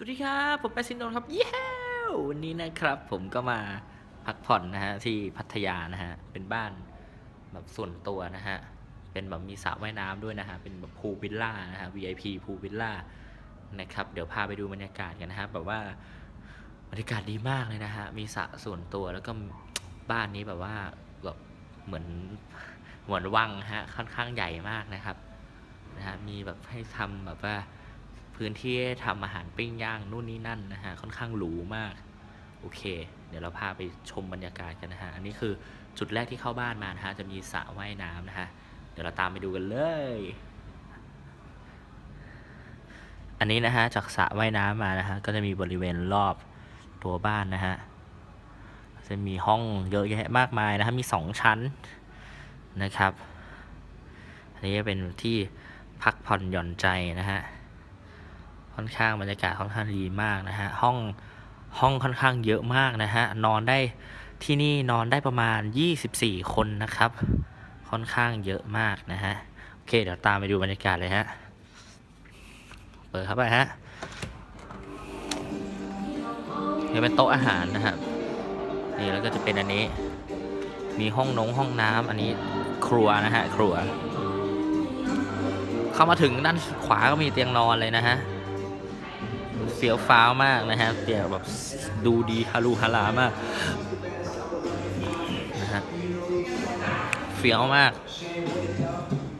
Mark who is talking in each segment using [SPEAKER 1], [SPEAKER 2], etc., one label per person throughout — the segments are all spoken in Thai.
[SPEAKER 1] สวัสดีครับ ผมไปซินโดนครับเย้วันนี้นะครับ ผมก็มาพักผ่อนนะฮะที่พัทยานะฮะเป็นบ้านแบบส่วนตัวนะฮะเป็นแบบมีสระว่ายน้ำด้วยนะฮะเป็นแบบพูลวิลล่านะฮะ VIP พูลวิลล่านะครับเดี๋ยวพาไปดูบรรยากาศกันนะฮะแบบว่าบรรยากาศดีมากเลยนะฮะมีสระส่วนตัวแล้วก็บ้านนี้แบบว่าแบบเหมือนเหมือนวังฮะค่อนข้างใหญ่มากนะครับนะฮะมีแบบให้ทำแบบว่า พื้นที่ทำอาหารปิ้งย่างนู่นนี่นั่นนะฮะค่อนข้างหรูมากโอเค เดี๋ยวเราพาไปชมบรรยากาศกันนะฮะอันนี้คือจุดแรกที่เข้าบ้านมานะฮะจะมีสระว่ายน้ำนะฮะเดี๋ยวเราตามไปดูกันเลย อันนี้นะฮะจากสระว่ายน้ำมานะฮะก็จะมีบริเวณรอบตัวบ้านนะฮะจะมีห้องเยอะแยะมากมายนะฮะมีสองชั้นนะครับ อันนี้เป็นที่พักผ่อนหย่อนใจนะฮะ ค่อนข้างบรรยากาศค่อนข้างดีมากนะฮะห้องห้องค่อนข้างเยอะมากนะฮะนอนได้ที่นี่นอนได้ประมาณ 24 คนนะครับ ค่อนข้างเยอะมากนะฮะโอเคเดี๋ยวตามไปดูบรรยากาศเลยฮะเปิดเข้าไปฮะนี่เป็นโต๊ะอาหารนะครับนี่แล้วก็จะเป็นอันนี้ มีห้องนงห้องน้ำอันนี้ครัวนะฮะครัว เข้ามาถึงด้านขวาก็มีเตียงนอนเลยนะฮะ เฟี้ยวฟ้าวมากนะฮะเตียงแบบดูดีฮารูฮารามากนะฮะเฟี้ยวมาก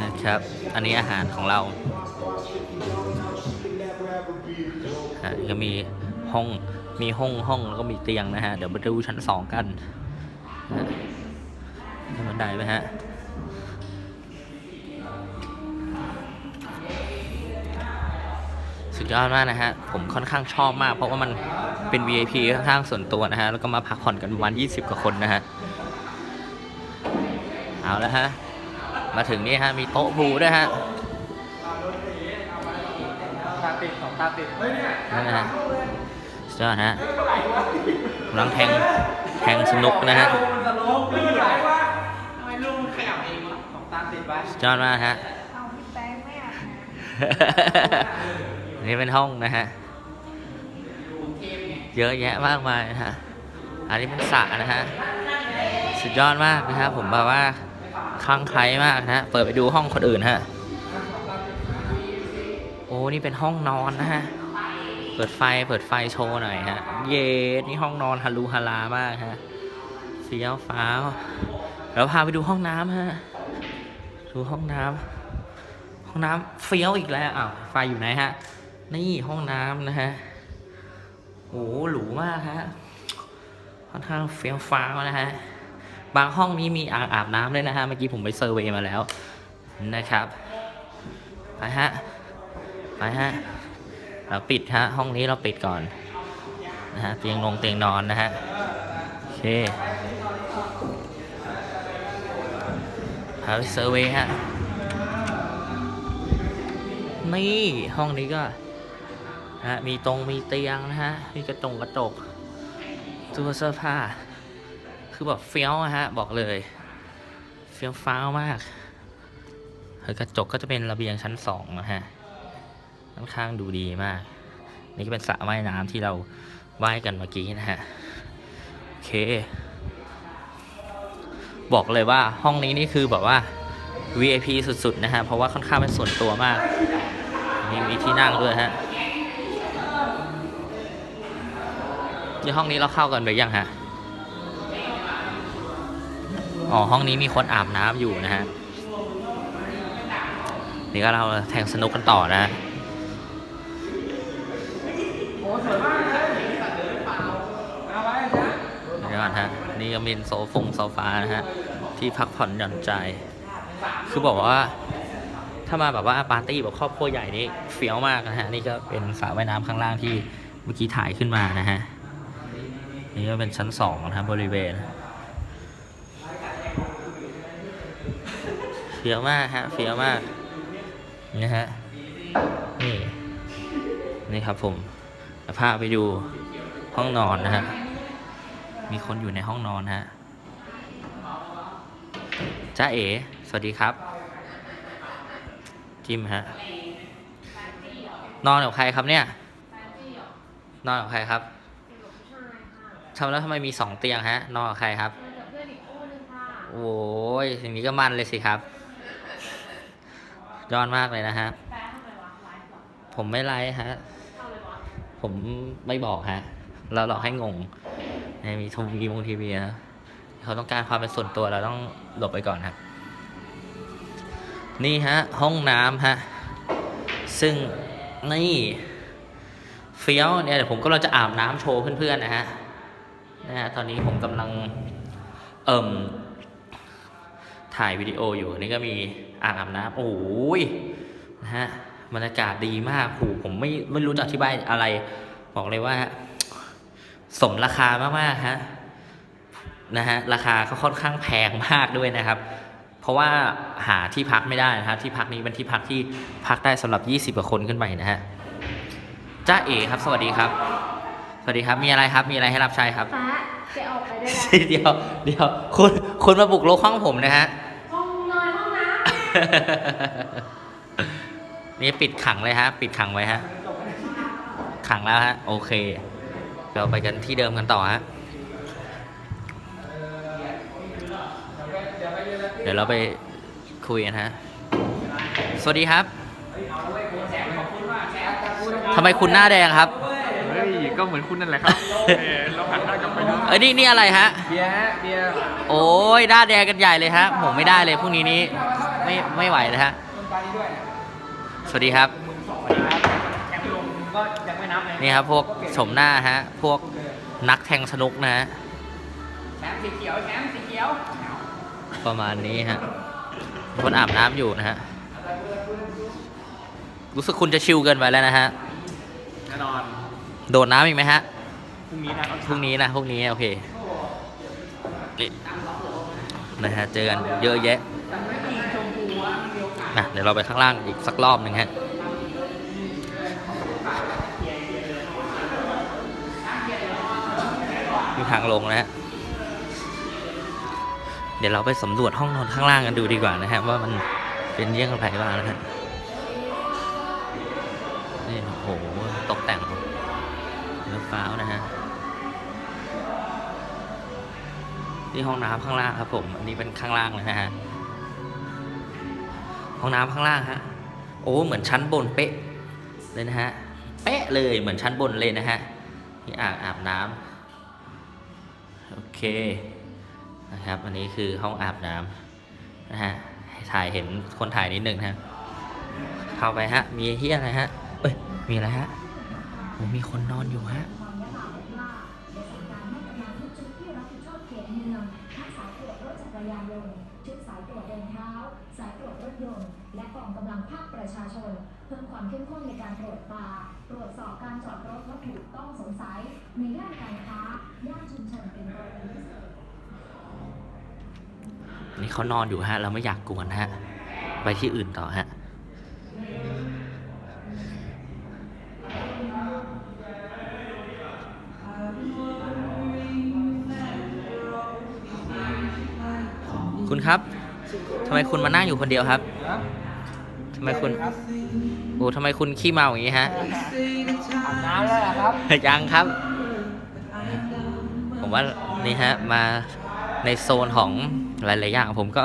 [SPEAKER 1] นะครับ อันนี้อาหารของเราก็มีห้องมีห้องห้องแล้วก็มีเตียงนะฮะ เดี๋ยวมาดูชั้นสองกันนะขึ้นบันไดไหมฮะ ยอดมากนะฮะ ผมค่อนข้างชอบมาก เพราะว่ามันเป็น VIP ค่อนข้างส่วนตัวนะฮะ แล้วก็มาพักผ่อนกันประมาณ20 กว่าคนนะฮะ เอาแล้วฮะ มาถึงนี่ฮะ มีโต๊ะพูลด้วยฮะ
[SPEAKER 2] ตาติดสองตาติด
[SPEAKER 1] นั่นนะฮะสุดยอดฮะกำลังแทงแทงสนุกนะฮะ
[SPEAKER 2] มันสโลปลื่นไหลวะทำไมลูกมันขยับเองวะสองตาติดไว้
[SPEAKER 1] สุดยอดมากฮะ
[SPEAKER 3] เอาพี่แป้งไม่อาบน้
[SPEAKER 1] อันนี้เป็นห้องนะฮะ เยอะแยะมากมายนะฮะ อันนี้เป็นสระนะฮะ สุดยอดมากนะฮะ ผมแบบว่าคลั่งไคล้มากนะฮะ เปิดไปดูห้องคนอื่นฮะ โอ้ นี่เป็นห้องนอนนะฮะ เปิดไฟ เปิดไฟโชว์หน่อยฮะ เย้นี่ห้องนอนฮารูฮารามากฮะเฟี้ยวฟ้าวแล้วพาไปดูห้องน้ำฮะ ดูห้องน้ำห้องน้ำเฟี้ยวอีกแล้วอ้าวไฟอยู่ไหนฮะ นี่ห้องน้ำนะฮะโอ้โหหรูมากฮะค่อนข้างเฟี้ยวฟ้าวนะฮะ บางห้องนี้มีอ่างอาบน้ำด้วยนะฮะ เมื่อกี้ผมไปเซอร์เวย์มาแล้วนะครับ ไปฮะ ไปฮะ เราปิดฮะ ห้องนี้เราปิดก่อนนะฮะ เตียงนงเตียงนอนนะฮะ โอเคพาเซอร์เวย์ฮะ นี่ห้องนี้ก็ นะฮะมีตรงมีเตียงนะฮะมีกระจงกระจกตู้เสื้อผ้า คือแบบเฟี้ยวอะฮะบอกเลย เฟี้ยวฟ้าวมากเฮ้ยกระจกก็จะเป็นระเบียงชั้นสองนะฮะค่อนข้างดูดีมาก นี่ก็เป็นสระว่ายน้ำที่เราว่ายกันเมื่อกี้นะฮะโอเค บอกเลยว่าห้องนี้นี่คือแบบว่า VIP สุดๆนะฮะเพราะว่าค่อนข้างเป็นส่วนตัวมาก มีมีที่นั่งด้วยฮะ ที่ห้องนี้เราเข้ากันไปยังฮะ อ๋อ ห้องนี้มีคนอาบน้ำอยู่นะฮะ นี่ก็เราแทงสนุกกันต่อนะฮะ
[SPEAKER 2] โอ้สวยมากเลยสัตว์เดินเปล่าเอาไว้นะ
[SPEAKER 1] นี่ก่อนฮะ นี่ก็เป็นโซฟงโซฟานะฮะ ที่พักผ่อนหย่อนใจ คือบอกว่าถ้ามาแบบว่าปาร์ตี้แบบครอบครัวใหญ่นี่เฟี้ยวมากนะฮะ นี่ก็เป็นสระว่ายน้ำข้างล่างที่เมื่อกี้ถ่ายขึ้นมานะฮะ นี่ก็เป็นชั้นสองนะครับบริเวณเฟี้ยวมากฮะเฟี้ยวมากนี่ฮะนี่นี่ครับผมพาไปดูห้องนอนนะฮะมีคนอยู่ในห้องนอนฮะจ้าเอ๋สวัสดีครับ จิมฮะนอนกับใครครับเนี่ย นอนกับใครครับ ทำแล้วทำไมมีสองเตียงฮะ นอนกับใครครับ
[SPEAKER 3] มากับเพื่อนอีกคู่นึงค่ะ
[SPEAKER 1] โอ้ยอย่างนี้ก็มันเลยสิครับยอดมากเลยนะฮะ
[SPEAKER 3] แป๊ะทำไมวะไลฟ์เหรอ
[SPEAKER 1] ผมไม่ไลฟ์ฮะ
[SPEAKER 3] ทำอะไรวะ
[SPEAKER 1] ผมไม่บอกฮะ เราหลอกให้งงในมีทวีมงทีวีนะเขาต้องการความเป็นส่วนตัวเราต้องหลบไปก่อนครับ นี่ฮะ ห้องน้ำฮะ ซึ่งนี่เฟี้ยวเนี่ยเดี๋ยวผมก็เราจะอาบน้ำโชว์เพื่อนๆนะฮะ นะฮะตอนนี้ผมกำลังเอิ่มถ่ายวิดีโออยู่นี่ก็มีอ่างอาบน้ำโอ้ยนะฮะบรรยากาศดีมากโหผมไม่ไม่รู้จะอธิบายอะไร บอกเลยว่า สมราคามากๆฮะนะฮะราคาก็ค่อนข้างแพงมากด้วยนะครับ เพราะว่าหาที่พักไม่ได้นะครับที่พักนี้เป็นที่พักที่พักได้สำหรับ 20กว่าคนขึ้นไปนะฮะจ้าเอ๋ครับ สวัสดีครับ สวัสดีครับ มีอะไรครับ มีอะไรให้รับใช้ครับ
[SPEAKER 3] แป๊ะแกออกไปได้แล้ว
[SPEAKER 1] เดี๋ยว เดี๋ยว คุณ คุณมาบุกรุกห้องผมนะฮะ
[SPEAKER 3] ห้องนอนห้องน้ำ
[SPEAKER 1] นี่ปิดขังเลยฮะ ปิดขังไว้ฮะ ขังแล้วฮะ โอเค เราไปกันที่เดิมกันต่อฮะ เดี๋ยวเราไปคุยกันฮะ สวัสดีครับ ทำไมคุณหน้าแดงครับ
[SPEAKER 2] เฮ้ย ก็เหมือนคุณนั่นแหละครับเออเราหันหน้ากลับไปดู
[SPEAKER 1] เอ้ยนี่นี่อะไรฮะ
[SPEAKER 2] เบียร์ฮะเบียร์
[SPEAKER 1] โอ้ยหน้าแดงกันใหญ่เลยฮะผมไม่ได้เลยพรุ่งนี้นี้ไม่ไม่ไหวเลยฮะสวัสดีครับ
[SPEAKER 2] สวัสดีครับแชมป์ลงก็ยังไม่นับเลย
[SPEAKER 1] นี่ครับพวกชมหน้าฮะ พวกนักแทงสนุกนะฮะ
[SPEAKER 2] แชมป์สีเขียวแชมป์สีเขียว
[SPEAKER 1] ประมาณนี้ฮะมีคนอาบน้ำอยู่นะฮะ รู้สึกคุณจะชิลเกินไปแล้วนะฮะ
[SPEAKER 2] แน่นอน
[SPEAKER 1] โดดน้ำอีกไหมฮะ
[SPEAKER 2] พรุ่งนี้นะ
[SPEAKER 1] พรุ่งนี้นะพรุ่งนี้โอเคนี่นะฮะ เจอกันเยอะแยะนะเดี๋ยวเราไปข้างล่างอีกสักรอบหนึ่งฮะมีทางลงนะฮะ เดี๋ยวเราไปสำรวจห้องนอนข้างล่างกันดูดีกว่านะฮะ ว่ามันเป็นเยี่ยงไรบ้างนะฮะ นี่ห้องน้ำข้างล่างครับผม อันนี้เป็นข้างล่างเลยนะฮะ ห้องน้ำข้างล่างฮะ โอ้เหมือนชั้นบนเป๊ะเลยนะฮะ เป๊ะเลยเหมือนชั้นบนเลยนะฮะ นี่อ่างอาบน้ำโอเคนะครับ อันนี้คือห้องอาบน้ำนะฮะ ถ่ายเห็นคนถ่ายนิดนึงนะฮะเข้าไปฮะ มีเฮียอะไรฮะ เอ้ย มีอะไรฮะโอ้มีคนนอนอยู่ฮะ
[SPEAKER 4] ชุดสายตรวจเดินเท้า สายตรวจรถยนต์ และกองกำลังภาคประชาชน เพิ่มความเข้มข้นในการตรวจตา ตรวจสอบการจอดรถวัตถุต้องสงสัยในย่านการค้าย่านชุมชนเป็นกรณีพิเศษ
[SPEAKER 1] นี่เขานอนอยู่ฮะ เราไม่อยากกวนฮะ ไปที่อื่นต่อฮะ คุณครับทำไมคุณมานั่งอยู่คนเดียวครับทำไมคุณโอ้ทำไมคุณขี้เมาอย่างนี้ฮะ
[SPEAKER 2] อาบน้ำแล้วเหรอครับ
[SPEAKER 1] ยังครับ ผมว่านี่ฮะมาในโซนของหลาย ๆ อย่าง ผมก็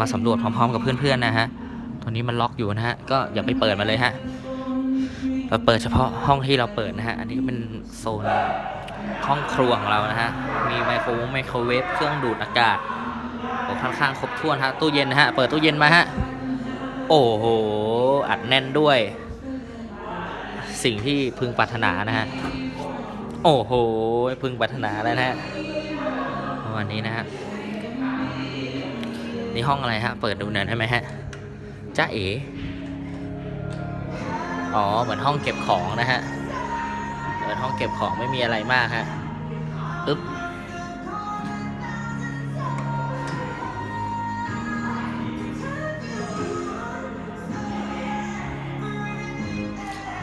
[SPEAKER 1] มาสำรวจพร้อม ๆ กับเพื่อน ๆ นะฮะตอนนี้มันล็อกอยู่นะฮะ ก็อย่าไปเปิดมาเลยฮะเราเปิดเฉพาะห้องที่เราเปิดนะฮะ อันนี้ก็เป็นโซนห้องครัวของเรานะฮะ มีไมโครไมโครเวฟเครื่องดูดอากาศโอ้ ค่อนข้างครบถ้วนฮะตู้เย็นนะฮะ เปิดตู้เย็นมาฮะ โอ้โห อัดแน่นด้วย สิ่งที่พึงปรารถนานะฮะ โอ้โห พึงปรารถนาแล้วนะฮะวันนี้นะฮะ นี่ห้องอะไรฮะ เปิดดูหน่อยได้ไหมฮะจ้าเอ๋อ๋อ เหมือนห้องเก็บของนะฮะ เปิดห้องเก็บของไม่มีอะไรมากฮะอึ๊บ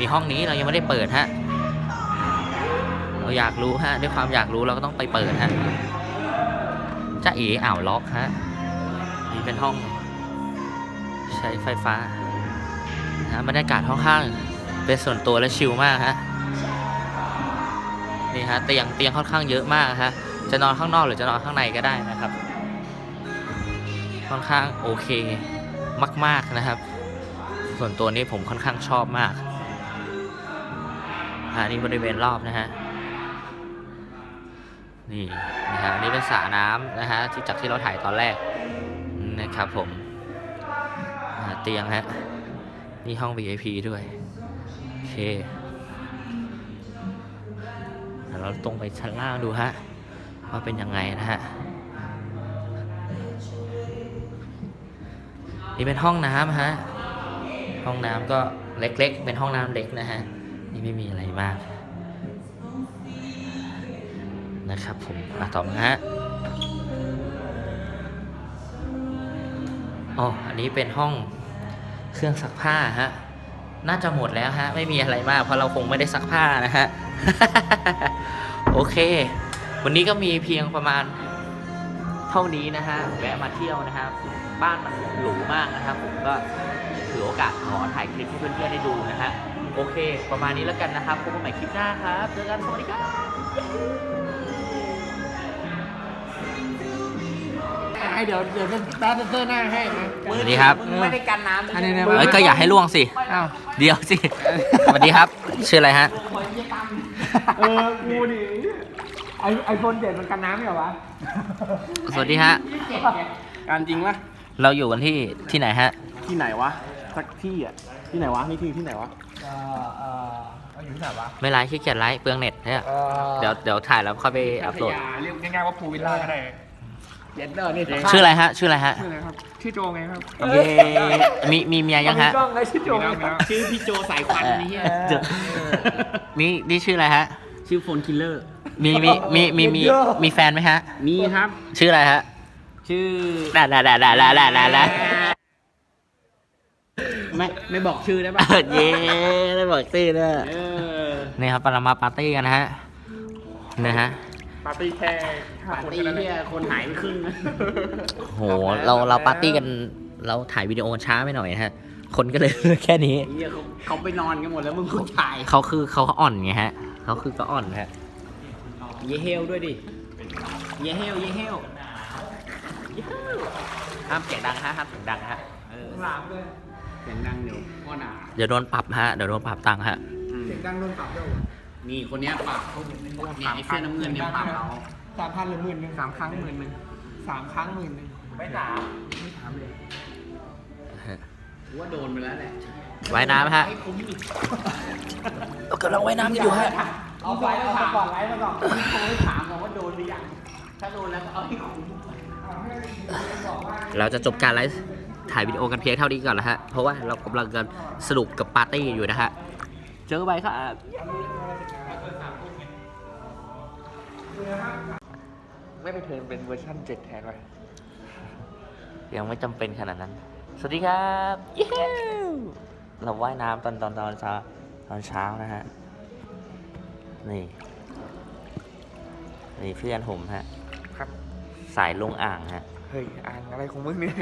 [SPEAKER 1] มีห้องนี้เรายังไม่ได้เปิดฮะเราอยากรู้ฮะด้วยความอยากรู้เราก็ต้องไปเปิดฮะจ้าเอ๋อ่าวล็อกฮะนี่เป็นห้อง ใช้ไฟฟ้านะบรรยากาศห้องข้างเป็นส่วนตัวและชิลมากฮะนี่ฮะเตียงเตียงค่อนข้างเยอะมากฮะจะนอนข้างนอกหรือจะนอนข้างในก็ได้นะครับ ค่อนข้างโอเคมาก ๆนะครับ ส่วนตัวนี้ผมค่อนข้างชอบมาก อ่านี่บริเวณรอบนะฮะนี่นะฮะนี่เป็นสระน้ำนะฮะที่จากที่เราถ่ายตอนแรกนะครับผมเตียงฮะนี่ห้อง VIP ด้วยโอเคเดี๋ยวเราตรงไปชั้นล่างดูฮะว่าเป็นยังไงนะฮะนี่เป็นห้องน้ำฮะห้องน้ำก็เล็กๆ เป็นห้องน้ำเล็กนะฮะ นี่ไม่มีอะไรมาก นะครับผมมาต่อมาฮะอ๋ออันนี้เป็นห้องเครื่องซักผ้าฮะ น่าจะหมดแล้วฮะ ไม่มีอะไรมาก เพราะเราคงไม่ได้ซักผ้านะฮะ โอเค วันนี้ก็มีเพียงประมาณเท่านี้นะฮะ แวะมาเที่ยวนะครับ บ้านมันหรูมากนะครับ ผมก็ถือโอกาสขอถ่ายคลิปให้เพื่อนๆได้ดูนะฮะ โอเค ประมาณนี้แล้วกันนะครับพบกันใหม่คลิปหน้าครับเจอกันสวัสดีครับ
[SPEAKER 2] ให้เดี๋ยวเดี๋ยวเป็นตาเซอร์หน้าให้นะ
[SPEAKER 1] สวัสดีครับ
[SPEAKER 2] ไม่ได้กันน้ำ
[SPEAKER 5] อันนี้เนี่ย
[SPEAKER 1] เอ้ยก็อย่าให้ล่วงสิ
[SPEAKER 2] อ้าว
[SPEAKER 1] เดี๋ยวสิสวัสดีครับ ชื่ออะไรฮะ
[SPEAKER 2] เออกูดิไอไอโฟนเจ็ดมันกันน้ำเหรอวะ
[SPEAKER 1] สวัสดีฮะ
[SPEAKER 5] การจริงปะ
[SPEAKER 1] เราอยู่กันที่ที่ไหนฮะ
[SPEAKER 5] ที่ไหนวะสักที่อะที่ไหนวะมีที่ที่ไหนวะ
[SPEAKER 2] ไไม่
[SPEAKER 1] ไลฟ์ขี้เกียจไลฟ์เปลืองเน็ตเนี่ย
[SPEAKER 2] เดี๋
[SPEAKER 1] ยวเดี๋ยวถ่ายแล้วเข้าไปอัพโหลด
[SPEAKER 5] เรียกง่ายๆว่าภูวิลล่าก็ได้
[SPEAKER 2] เย็นเนอร์นี่
[SPEAKER 1] ชื่ออะไรฮะ ชื่ออะไรฮะ
[SPEAKER 5] ชื่ออะไรครับ ชื่อโจไงครับ
[SPEAKER 1] มีมีเมียยังฮะ
[SPEAKER 2] ชื่อโจ
[SPEAKER 5] งมีแชื่อพี่โจสายควันนี่เหี้ย
[SPEAKER 1] นี่นี่ชื่ออะไรฮะ
[SPEAKER 5] ชื่อโฟนคิลเลอร์
[SPEAKER 1] มีมีมีมีมีมีแฟนไหมฮะ
[SPEAKER 5] มีครับ
[SPEAKER 1] ชื่ออะไรฮะ
[SPEAKER 5] ชื่อ
[SPEAKER 1] ด่าด่าด่าด่าด่าด่าด่า
[SPEAKER 5] ไม่ไม่บอกชื่อได้ปะ
[SPEAKER 1] เย้ได้บอกตี้ด้วย
[SPEAKER 5] เออ
[SPEAKER 1] นี่ครับปรามาปาร์ตี้กันนะฮะนะฮะ
[SPEAKER 5] ปาร์ตี้แค่ปาร์ตี้เฮียคนหายไปครึ่งนะ
[SPEAKER 1] โหเราเราปาร์ตี้กันเราถ่ายวิดีโอช้าไปหน่อยนะฮะ คนก็เลย แค่นี้
[SPEAKER 5] เฮียเขาเขาไปนอนกันหมดแล้วมึงคุณถ่าย
[SPEAKER 1] เขาคือเขาอ่อนไงฮะ เขาคือก็อ่อนฮะ
[SPEAKER 5] เยเฮลด้วยดิเยเฮลเยเฮล
[SPEAKER 1] ห้ามเสียงดังฮะห้ามเสียงดังฮะ
[SPEAKER 5] เออ
[SPEAKER 2] หลามด้วย
[SPEAKER 5] เสียงดังเดี๋ยวพ่อหนา
[SPEAKER 1] เดี๋ยวโดนปรับฮะ เดี๋ยวโดนปรับตังค์ฮะ
[SPEAKER 5] อืม
[SPEAKER 2] เสียงดังโดนปรับด้วย
[SPEAKER 5] นี่คนเนี้ยปรับเนี่ยไอ้เสื้อน้ำเงินเนี่ยปรับเรา
[SPEAKER 2] สามพันหรือหมื่นหนึ่งสามครั้งหมื่นหนึ่งสามครั้งหมื่นหนึ่งไม่สามไม่สามเลย
[SPEAKER 5] กูว่าโดนไปแล้วแหละ
[SPEAKER 1] ว่ายน้ำฮะ
[SPEAKER 5] ให้คุ้มอีก
[SPEAKER 1] เรากำลังว่ายน้ำอยู่ฮะ
[SPEAKER 2] เอาไฟเอาสปอร์ตไลท์มาก่อน
[SPEAKER 5] พี่โทรให้ถามก่อนว่าโดนหรือยังถ้าโดนแล้วก็เอาให้คุ้ม
[SPEAKER 1] เราจะจบการไลฟ์ ถ่ายวิดีโอกันเพียงเท่านี้ก่อนนะฮะ เพราะว่าเรากำลังกันสรุปกับปาร์ตี้อยู่นะฮะ เจอกันใหม่ครับ
[SPEAKER 2] ไม่ไปเทิร์นเป็นเวอร์ชันเจ็ดแทนไป
[SPEAKER 1] ยังไม่จำเป็นขนาดนั้น สวัสดีครับเย้เราว่ายน้ำตอนตอนตอนเช้าตอนเช้านะฮะ นี่ นี่เพื่อนผมฮะ
[SPEAKER 2] ครับ
[SPEAKER 1] สายลงอ่างฮะ
[SPEAKER 2] เฮ้ยอ่านอะไรของมึงเนี่ย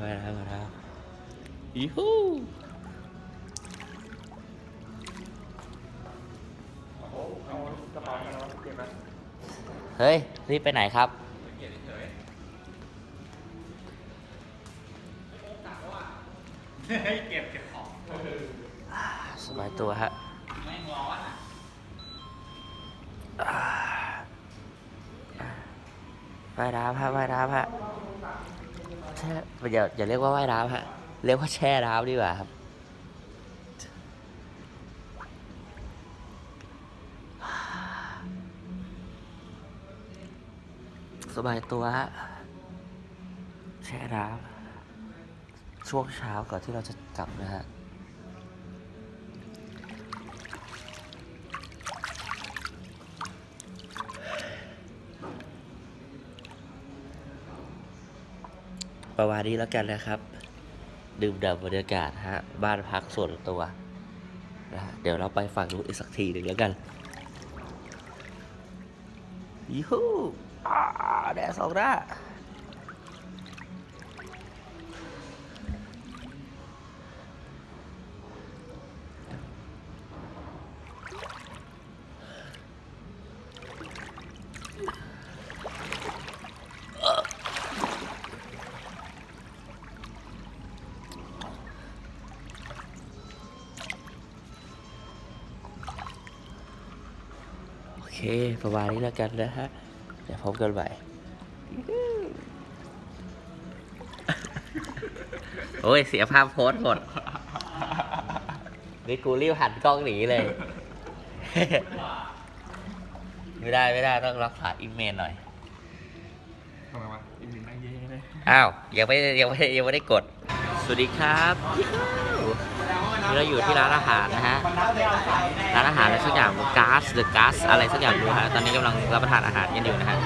[SPEAKER 1] มาแล้วมาแล้วอีฮูเฮ้ย รีบไปไหนครับ
[SPEAKER 5] เก็บเก็บของ
[SPEAKER 1] สบายตัวฮะอ่า ว่ายน้ำฮะว่ายน้ำฮะแช่อย่าอย่าเรียกว่าว่ายน้ำฮะเรียกว่าแช่น้ำดีกว่าครับสบายตัวฮะแช่น้ำช่วงเช้าก่อนที่เราจะกลับนะฮะ ประมาณนี้แล้วกันนะครับ ดื่มด่ำบรรยากาศฮะบ้านพักส่วนตัวนะฮะเดี๋ยวเราไปฝั่งนู้นอีกสักทีหนึ่งแล้วกันยูฮูอ่าแดดสองหน้า ประมาณนี้แล้วกันนะฮะ เดี๋ยวพบกันใหม่โอ้ย เสียภาพโพสต์หมด นี่กูรีบหันกล้องหนีเลย ไม่ได้ไม่ได้ต้องรักษาอิมเมจหน่อย
[SPEAKER 2] ทำไมวะอีกหนึ่งนั่งเย้เลย
[SPEAKER 1] อ้าว ยังไม่ยังไม่ยังไม่ได้กด สวัสดีครับ นี่เราอยู่ที่ร้านอาหารนะฮะ ร้านอาหารอะไรสักอย่างก๊าซหรือก๊าซอะไรสักอย่างดูฮะ ตอนนี้กำลังรับประทานอาหารกันอยู่นะฮะ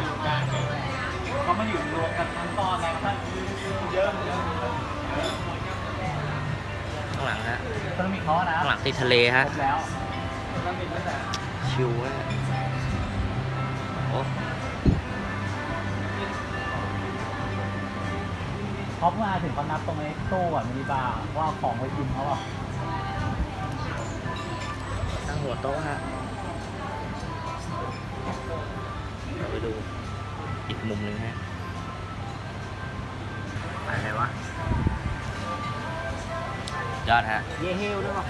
[SPEAKER 2] เขามาอยู่รวมกันทั้งก้อนไงครับเยอะ
[SPEAKER 1] ข้างหลังฮะ
[SPEAKER 2] ต้องมีเขานะ
[SPEAKER 1] ข้างหลังติดทะเลฮะ
[SPEAKER 2] แล้วต้องมีตั้งแต่
[SPEAKER 1] ชิวฮะโอ้
[SPEAKER 2] เขามาถึงเขานับตรงไอ้ตู้อะมินิบาร์ว่าเอาของไปกินเขาอะ
[SPEAKER 1] ตั้ง หัวโต๊ะฮะเราไปดูอีกมุมหนึ่งฮะ
[SPEAKER 2] อะไรวะ
[SPEAKER 1] ยอดฮะ
[SPEAKER 2] เย่เฮลด้วยป่ะ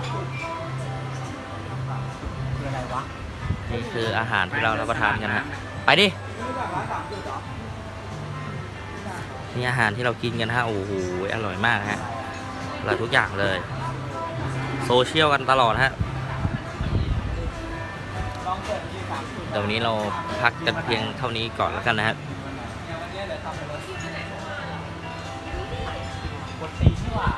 [SPEAKER 1] คือ
[SPEAKER 2] อะไรวะ
[SPEAKER 1] นี่คืออาหารที่เรารับประทานกันฮะ ไปดิ นี่อาหารที่เรากินกันฮะ โอ้โห อร่อยมากฮะ อร่อยทุกอย่างเลย โซเชียลกันตลอดฮะ
[SPEAKER 2] เดี๋
[SPEAKER 1] ยวนี้เราพักกันเพียงเท่านี้ก่อนแล้วกันนะฮะ
[SPEAKER 2] วันนี้เดี๋ยวทำเลยกดตีนี่หว่า